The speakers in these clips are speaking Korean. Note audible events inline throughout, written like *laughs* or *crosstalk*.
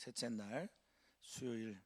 셋째 날 수요일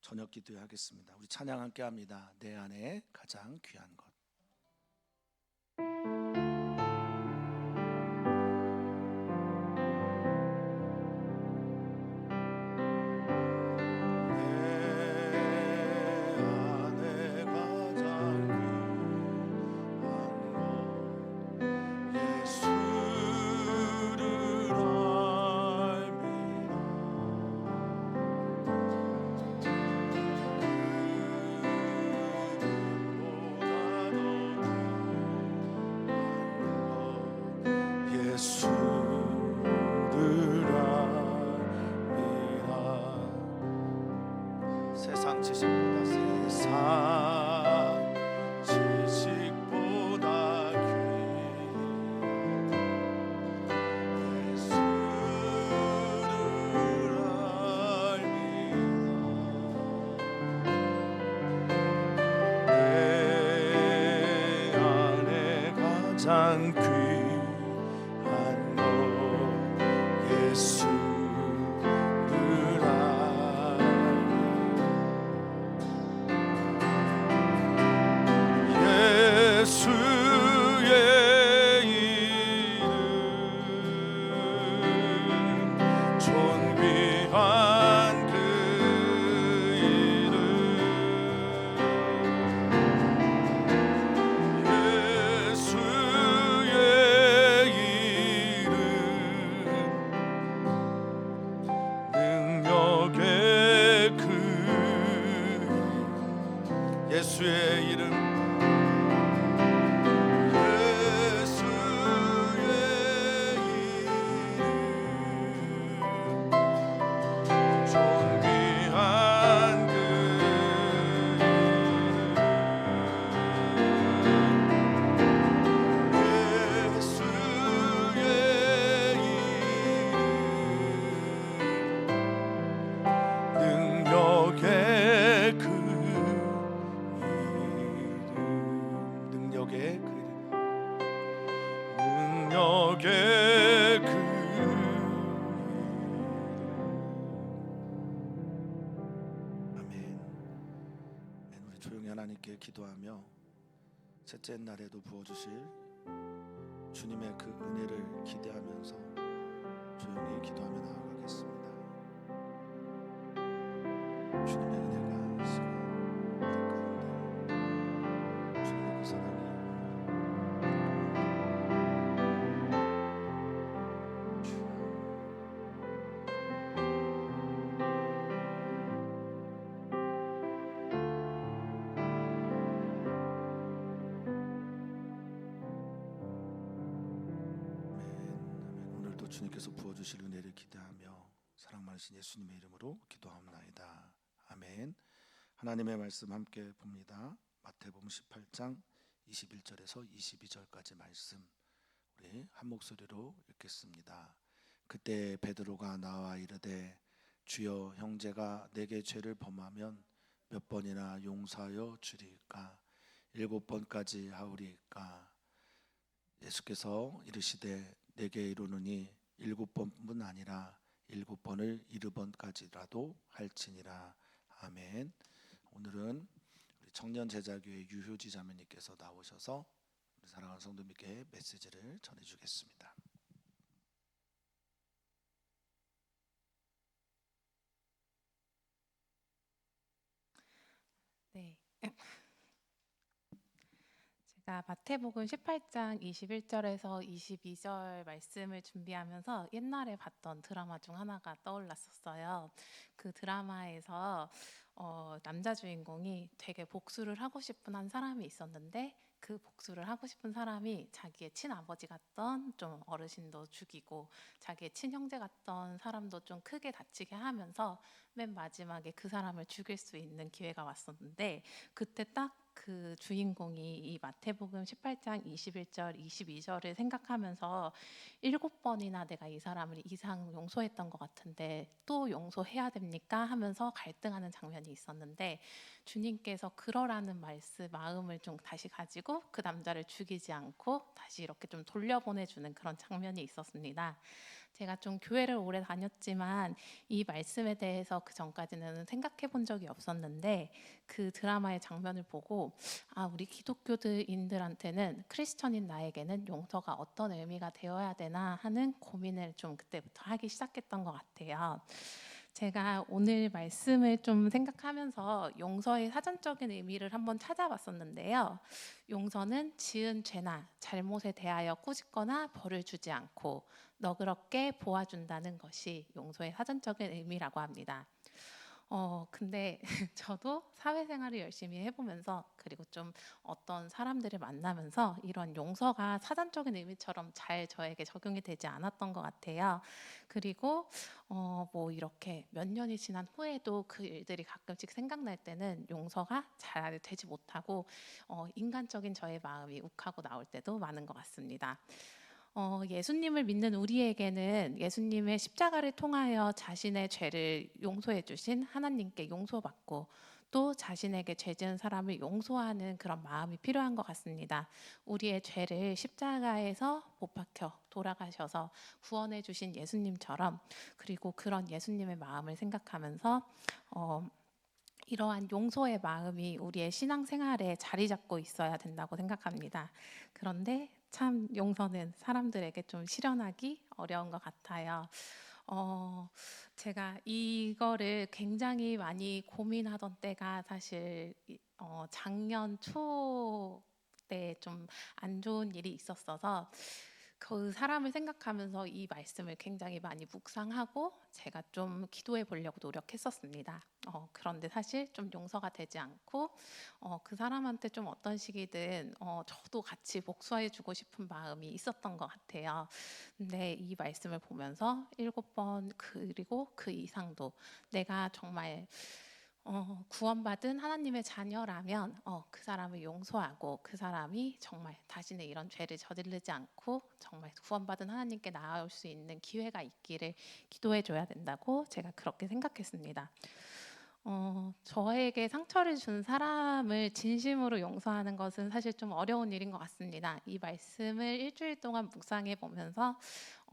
저녁 기도하겠습니다. 우리 찬양 함께 합니다. 내 안에 가장 귀한 것. 세상 지식보다. 세상 지식보다 귀한 예수를 알미라 내 안에 가장 귀 divine. 기도하며 셋째 날에도 부어주실 주님의 그 은혜를 기대하면서 조용히 기도하며 나아가겠습니다. 주님의 주님께서 부어주실 은혜를 기대하며 사랑 많으신 예수님의 이름으로 기도합나이다. 아멘. 하나님의 말씀 함께 봅니다. 마태복음 18장 21절에서 22절까지 말씀 우리 한 목소리로 읽겠습니다. 그때 베드로가 나와 이르되 주여 형제가 내게 죄를 범하면 몇 번이나 용서하여 주리까 일곱 번까지 하오리까 예수께서 이르시되 내게 이르노니 일곱 번뿐 아니라 일곱 번을 이르 번까지라도 할지니라 아멘. 오늘은 우리 청년 제자교회 유효지 자매님께서 나오셔서 우리 사랑하는 성도님께 메시지를 전해주겠습니다. 네. 제가 마태복음 18장 21절에서 22절 말씀을 준비하면서 옛날에 봤던 드라마 중 하나가 떠올랐었어요. 그 드라마에서 어, 남자 주인공이 되게 복수를 하고 싶은 한 사람이 있었는데 그 복수를 하고 싶은 사람이 자기의 친아버지 같던 좀 어르신도 죽이고 자기의 친형제 같던 사람도 좀 크게 다치게 하면서 맨 마지막에 그 사람을 죽일 수 있는 기회가 왔었는데 그때 딱 그 주인공이 이 마태복음 18장 21절, 22절을 생각하면서 일곱 번이나 내가 이 사람을 이상 용서했던 것 같은데 또 용서해야 됩니까? 하면서 갈등하는 장면이 있었는데 주님께서 그러라는 말씀 마음을 좀 다시 가지고 그 남자를 죽이지 않고 다시 이렇게 좀 돌려보내주는 그런 장면이 있었습니다. 제가 좀 교회를 오래 다녔지만 이 말씀에 대해서 그 전까지는 생각해 본 적이 없었는데 그 드라마의 장면을 보고 아 우리 기독교인들한테는 크리스천인 나에게는 용서가 어떤 의미가 되어야 되나 하는 고민을 좀 그때부터 하기 시작했던 것 같아요. 제가 오늘 말씀을 좀 생각하면서 용서의 사전적인 의미를 한번 찾아봤었는데요. 용서는 지은 죄나 잘못에 대하여 꾸짖거나 벌을 주지 않고 너그럽게 보아준다는 것이 용서의 사전적인 의미라고 합니다. 어, 근데 *laughs* 저도 사회생활을 열심히 해보면서 그리고 좀 어떤 사람들을 만나면서 이런 용서가 사전적인 의미처럼 잘 저에게 적용이 되지 않았던 것 같아요. 그리고 어, 뭐 이렇게 몇 년이 지난 후에도 그 일들이 가끔씩 생각날 때는 용서가 잘 되지 못하고 어, 인간적인 저의 마음이 욱하고 나올 때도 많은 것 같습니다. 어, 예수님을 믿는 우리에게는 예수님의 십자가를 통하여 자신의 죄를 용서해 주신 하나님께 용서받고 또 자신에게 죄 지은 사람을 용서하는 그런 마음이 필요한 것 같습니다. 우리의 죄를 십자가에서 못 박혀 돌아가셔서 구원해 주신 예수님처럼 그리고 그런 예수님의 마음을 생각하면서 어, 이러한 용서의 마음이 우리의 신앙생활에 자리 잡고 있어야 된다고 생각합니다. 그런데 참 용서는 사람들에게 좀 실현하기 어려운 것 같아요. 어, 제가 이거를 굉장히 많이 고민하던 때가 사실 이- 어, 작년 초 때 좀 안 좋은 일이 있었어서 그 사람을 생각하면서 이 말씀을 굉장히 많이 묵상하고 제가 좀 기도해 보려고 노력했었습니다. 어, 그런데 사실 좀 용서가 되지 않고 어, 그 사람한테 좀 어떤 식이든 어, 저도 같이 복수해 주고 싶은 마음이 있었던 것 같아요. 근데 이 말씀을 보면서 일곱 번 그리고 그 이상도 내가 정말 어, 구원받은 하나님의 자녀라면 어, 그 사람을 용서하고 그 사람이 정말 다시는 이런 죄를 저지르지 않고 정말 구원받은 하나님께 나아올 수 있는 기회가 있기를 기도해 줘야 된다고 제가 그렇게 생각했습니다. 어, 저에게 상처를 준 사람을 진심으로 용서하는 것은 사실 좀 어려운 일인 것 같습니다. 이 말씀을 일주일 동안 묵상해 보면서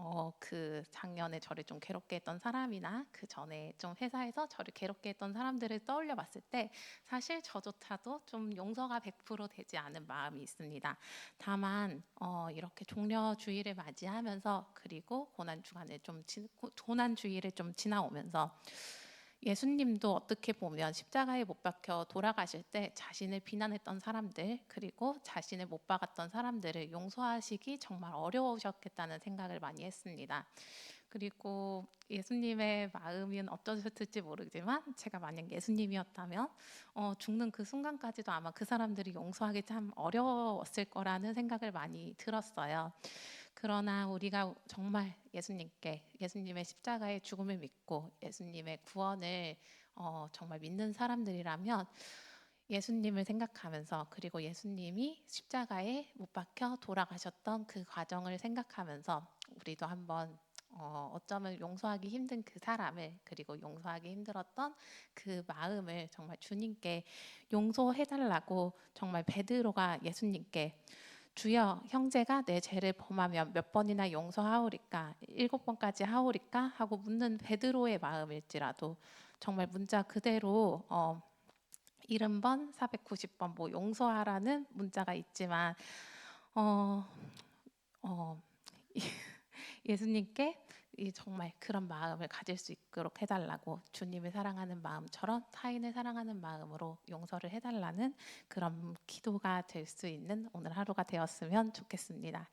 어, 그 작년에 저를 좀 괴롭게 했던 사람이나 그 전에 좀 회사에서 저를 괴롭게 했던 사람들을 떠올려 봤을 때 사실 저조차도 좀 용서가 100% 되지 않은 마음이 있습니다. 다만 어, 이렇게 종려 주의를 맞이하면서 그리고 고난 주간을 좀 지, 고- 고난 주의를 좀 지나오면서 예수님도 어떻게 보면 십자가에 못 박혀 돌아가실 때 자신을 비난했던 사람들 그리고 자신을 못 박았던 사람들을 용서하시기 정말 어려우셨겠다는 생각을 많이 했습니다. 그리고 예수님의 마음은 어떠셨을지 모르지만 제가 만약 예수님이었다면 어, 죽는 그 순간까지도 아마 그 사람들이 용서하기 참 어려웠을 거라는 생각을 많이 들었어요. 그러나 우리가 정말 예수님께 예수님의 십자가의 죽음을 믿고 예수님의 구원을 어, 정말 믿는 사람들이라면 예수님을 생각하면서 그리고 예수님이 십자가에 못 박혀 돌아가셨던 그 과정을 생각하면서 우리도 한번 어, 어쩌면 용서하기 힘든 그 사람을 그리고 용서하기 힘들었던 그 마음을 정말 주님께 용서해달라고 정말 베드로가 예수님께 주여 형제가 내 죄를 범하면 몇 번이나 용서하오리까? 일곱 번까지 하오리까? 하고 묻는 베드로의 마음일지라도 정말 문자 그대로 어, 70번 490번 뭐 용서하라는 문자가 있지만 어, 어, *laughs* 예수님께 이 정말 그런 마음을 가질 수 있도록 해달라고 주님을 사랑하는 마음처럼 타인을 사랑하는 마음으로 용서를 해달라는 그런 기도가 될 수 있는 오늘 하루가 되었으면 좋겠습니다.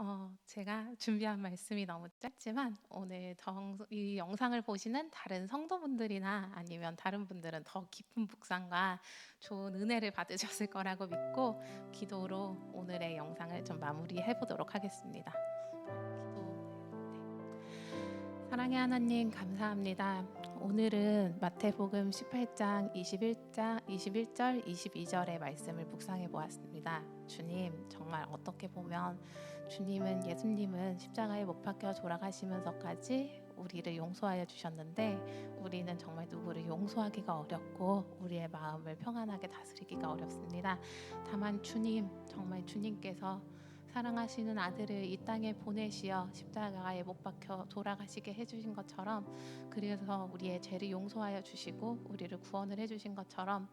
어, 제가 준비한 말씀이 너무 짧지만 오늘 정, 이 영상을 보시는 다른 성도분들이나 아니면 다른 분들은 더 깊은 묵상과 좋은 은혜를 받으셨을 거라고 믿고 기도로 오늘의 영상을 좀 마무리해 보도록 하겠습니다. 기도. 네. 사랑의 하나님 감사합니다. 오늘은 마태복음 18장 21장 21절 22절의 말씀을 묵상해 보았습니다. 주님 정말 어떻게 보면 주님은 예수님은 십자가에 못 박혀 돌아가시면서까지 우리를 용서하여 주셨는데 우리는 정말 누구를 용서하기가 어렵고 우리의 마음을 평안하게 다스리기가 어렵습니다. 다만 주님 정말 주님께서 사랑하시는 아들을 이 땅에 보내시어 십자가에 못 박혀 돌아가시게 해주신 것처럼 그래서 우리의 죄를 용서하여 주시고 우리를 구원을 해주신 것처럼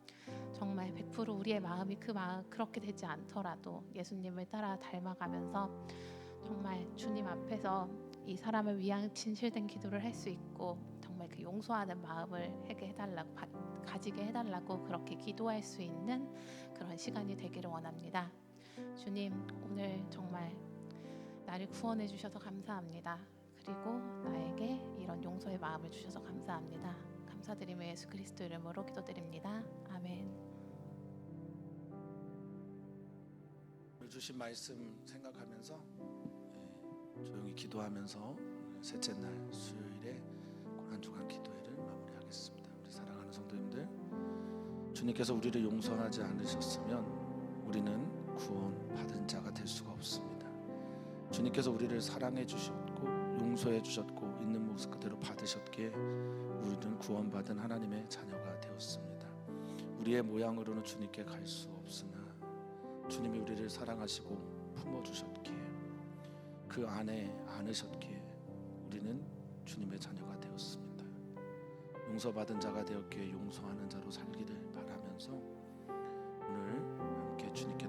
정말 100% 우리의 마음이 그 마음 그렇게 되지 않더라도 예수님을 따라 닮아가면서 정말 주님 앞에서 이 사람을 위한 진실된 기도를 할 수 있고 정말 그 용서하는 마음을 하게 해달라고 가, 가지게 해달라고 그렇게 기도할 수 있는 그런 시간이 되기를 원합니다. 주님 오늘 정말 나를 구원해 주셔서 감사합니다. 그리고 나에게 이런 용서의 마음을 주셔서 감사합니다. 감사드리며 예수 그리스도 이름으로 기도드립니다. 아멘. 주신 말씀 생각하면서 예, 조용히 기도하면서 셋째 날 수요일에 고난 주간 기도회를 마무리하겠습니다. 우리 사랑하는 성도님들, 주님께서 우리를 용서하지 않으셨으면 우리는 구원 받은 자가 될 수가 없습니다. 주님께서 우리를 사랑해 주셨고 용서해 주셨고 있는 모습 그대로 받으셨기에 우리는 구원받은 하나님의 자녀가 되었습니다. 우리의 모양으로는 주님께 갈 수 없으나 주님이 우리를 사랑하시고 품어 주셨기에 그 안에 안으셨기에 우리는 주님의 자녀가 되었습니다. 용서받은 자가 되었기에 용서하는 자로 살기를 바라면서 오늘 함께 주님께